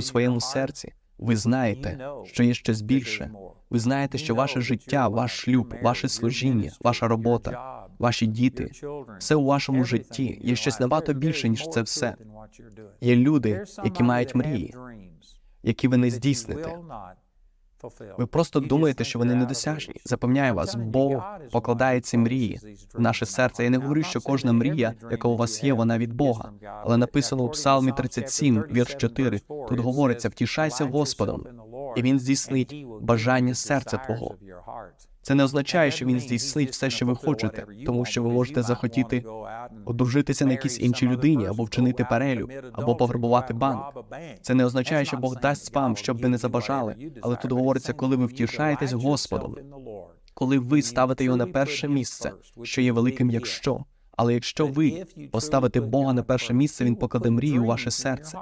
у своєму серці ви знаєте, що є щось більше. Ви знаєте, що ваше життя, ваш шлюб, ваше служіння, ваша робота, ваші діти, все у вашому житті є щось набагато більше, ніж це все. Є люди, які мають мрії, які ви не здійсните. Ви просто думаєте, що вони недосяжні. Запевняю вас, Бог покладає ці мрії в наше серце. Я не говорю, що кожна мрія, яка у вас є, вона від Бога. Але написано у Псалмі 37, вірш 4, Тут говориться: втішайся Господом, і він здійснить бажання серця твого. Це не означає, що він здійснить все, що ви хочете, тому що ви можете захотіти одружитися на якійсь іншій людині, або вчинити перелюб, або пограбувати банк. Це не означає, що Бог дасть вам, щоб ви не забажали. Але тут говориться, коли ви втішаєтесь Господом, коли ви ставите його на перше місце, що є великим якщо. Але якщо ви поставите Бога на перше місце, він покладе мрію у ваше серце.